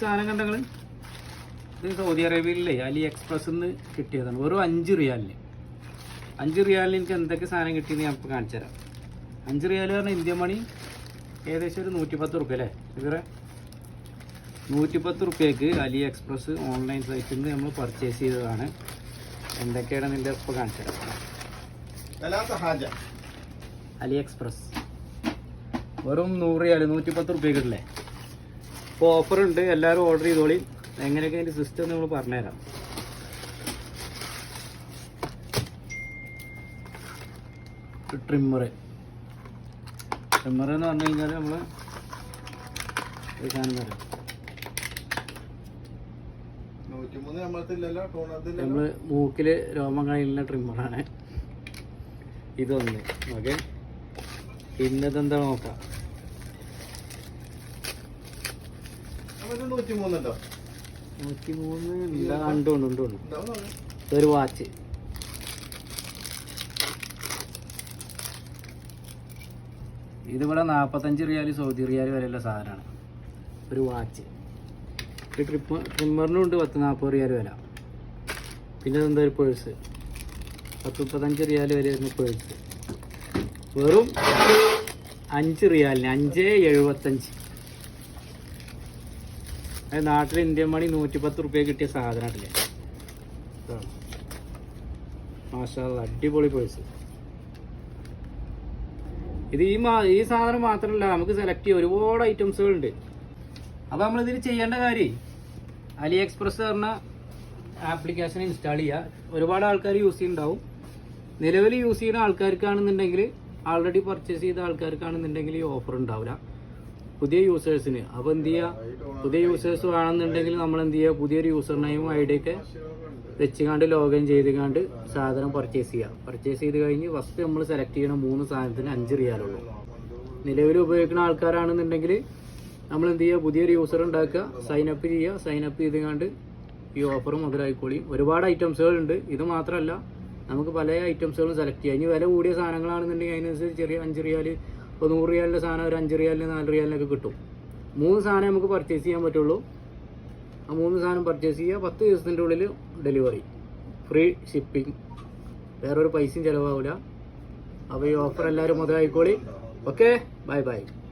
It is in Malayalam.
സാധനം കണ്ടങ്ങൾ സൗദി അറേബ്യയിലെ അലി എക്സ്പ്രസ് നിന്ന് കിട്ടിയതാണ്. വെറും അഞ്ച് റിയാലിന്. അഞ്ച് റിയാലിന് എനിക്ക് എന്തൊക്കെ സാധനം കിട്ടിയെന്ന് ഞാൻ ഇപ്പോൾ കാണിച്ചു തരാം. അഞ്ച് റിയാൽ പറഞ്ഞാൽ ഇന്ത്യ മണി ഏകദേശം ഒരു നൂറ്റിപ്പത്ത് റുപ്യ അല്ലേ? ഇവരെ? നൂറ്റിപ്പത്ത് റുപ്യക്ക് അലി എക്സ്പ്രസ് ഓൺലൈൻ സൈറ്റിൽ നിന്ന് നമ്മൾ പർച്ചേസ് ചെയ്തതാണ്. എന്തൊക്കെയാണ് നിന്റെ ഇപ്പോൾ കാണിച്ചു തരാം. അലി എക്സ്പ്രസ് വെറും നൂറ് റിയാൽ നൂറ്റിപ്പത്ത് റുപ്യക്കിട്ടില്ലേ ഇപ്പോൾ ഓഫർ ഉണ്ട്. എല്ലാവരും ഓർഡർ ചെയ്തോളി. എങ്ങനെയൊക്കെ അതിന്റെ സിസ്റ്റം നമ്മൾ പറഞ്ഞുതരാം. ട്രിമ്മർ ട്രിമ്മർ എന്ന് പറഞ്ഞു കഴിഞ്ഞാൽ നമ്മൾ ഒരു സാധനം തരാം. നമ്മൾ മൂക്കിൽ രോമം കഴിയുന്ന ട്രിമ്മറാണ് ഇതൊന്ന്. ഓക്കെ? പിന്നതെന്താ നോക്കാം. നൂറ്റിമൂന്നുണ്ടോ? നൂറ്റി മൂന്ന് ഇല്ല കണ്ടുകൊണ്ട് ഉണ്ട് ഉണ്ട് ഒരു വാച്ച്. ഇതിവിടെ നാൽപ്പത്തഞ്ച് റിയാൽ സൗദി റിയാൽ വരെയുള്ള സാധനമാണ്. ഒരു വാച്ച്. ഒരു ട്രിപ്പ് ട്രിമ്മറിനും ഉണ്ട് പത്ത് നാൽപ്പത് റിയാൽ വില. പിന്നെ എന്താ ഒരു പേഴ്സ് പത്ത് മുപ്പത്തഞ്ച് റിയാൽ വരെ വരുന്ന പേഴ്സ് വെറും അഞ്ച് റിയാലിന് അഞ്ച് എഴുപത്തഞ്ച്. നാട്ടിൽ ഇന്ത്യൻ മണി നൂറ്റിപ്പത്ത് റുപ്യ കിട്ടിയ സാധനമായിട്ടില്ലേ. മാഷാ അടിപൊളി പേഴ്സ് ഇത് ഈ മാ ഈ സാധനം മാത്രമല്ല നമുക്ക് സെലക്ട് ചെയ്യാം. ഒരുപാട് ഐറ്റംസുകൾ ഉണ്ട് അപ്പോൾ നമ്മളിതിൽ ചെയ്യേണ്ട കാര്യം അലി എക്സ്പ്രസ് പറഞ്ഞ ആപ്ലിക്കേഷൻ ഇൻസ്റ്റാൾ ചെയ്യുക ഒരുപാട് ആൾക്കാർ യൂസ് ചെയ്യുന്നുണ്ടാവും. നിലവിൽ യൂസ് ചെയ്യുന്ന ആൾക്കാർക്കാണെന്നുണ്ടെങ്കിൽ ആൾറെഡി പർച്ചേസ് ചെയ്ത ആൾക്കാർക്കാണെന്നുണ്ടെങ്കിൽ ഈ ഓഫർ ഉണ്ടാവില്ല. പുതിയ യൂസേഴ്സിന് അപ്പോൾ എന്ത് ചെയ്യുക പുതിയ യൂസേഴ്സ് വേണമെന്നുണ്ടെങ്കിൽ നമ്മൾ എന്ത് ചെയ്യുക പുതിയൊരു യൂസർ നെയിമും ഐ ഡി ഒക്കെ വെച്ചുകാണ്ട് ലോഗിൻ ചെയ്തുകാണ്ട് സാധനം പർച്ചേസ് ചെയ്യുക പർച്ചേസ് ചെയ്ത് കഴിഞ്ഞ് ഫസ്റ്റ് നമ്മൾ സെലക്ട് ചെയ്യണം മൂന്ന് സാധനത്തിന് അഞ്ച് റിയാലുള്ളൂ നിലവിൽ ഉപയോഗിക്കുന്ന ആൾക്കാരാണെന്നുണ്ടെങ്കിൽ നമ്മൾ എന്ത് ചെയ്യുക പുതിയൊരു യൂസർ ഉണ്ടാക്കുക. സൈൻ അപ്പ് ചെയ്യുക സൈൻ അപ്പ് ചെയ്തുകാണ്ട് ഈ ഓഫർ മുതലായിക്കോളി. ഒരുപാട് ഐറ്റംസുകൾ ഉണ്ട് ഇത് മാത്രമല്ല നമുക്ക് പല ഐറ്റംസുകളും സെലക്ട് ചെയ്യാം. ഇനി വില കൂടിയ സാധനങ്ങളാണെന്നുണ്ടെങ്കിൽ അതിനനുസരിച്ച് ചെറിയ അഞ്ച് റിയാൽ ഇപ്പോൾ നൂറ് റിയാലിന്റെ സാധനം ഒരു അഞ്ച് റിയാലിന് നാല് റിയാലിനൊക്കെ കിട്ടും. മൂന്ന് സാധനം നമുക്ക് പർച്ചേസ് ചെയ്യാൻ പറ്റുള്ളൂ. ആ മൂന്ന് സാധനം പർച്ചേസ് ചെയ്യുക പത്ത് ദിവസത്തിന്റെ ഉള്ളിൽ ഡെലിവറി ഫ്രീ ഷിപ്പിംഗ് വേറൊരു പൈസയും ചിലവാകില്ല അപ്പോൾ ഈ ഓഫർ എല്ലാവരും മുതലായിക്കോളി. Okay bye bye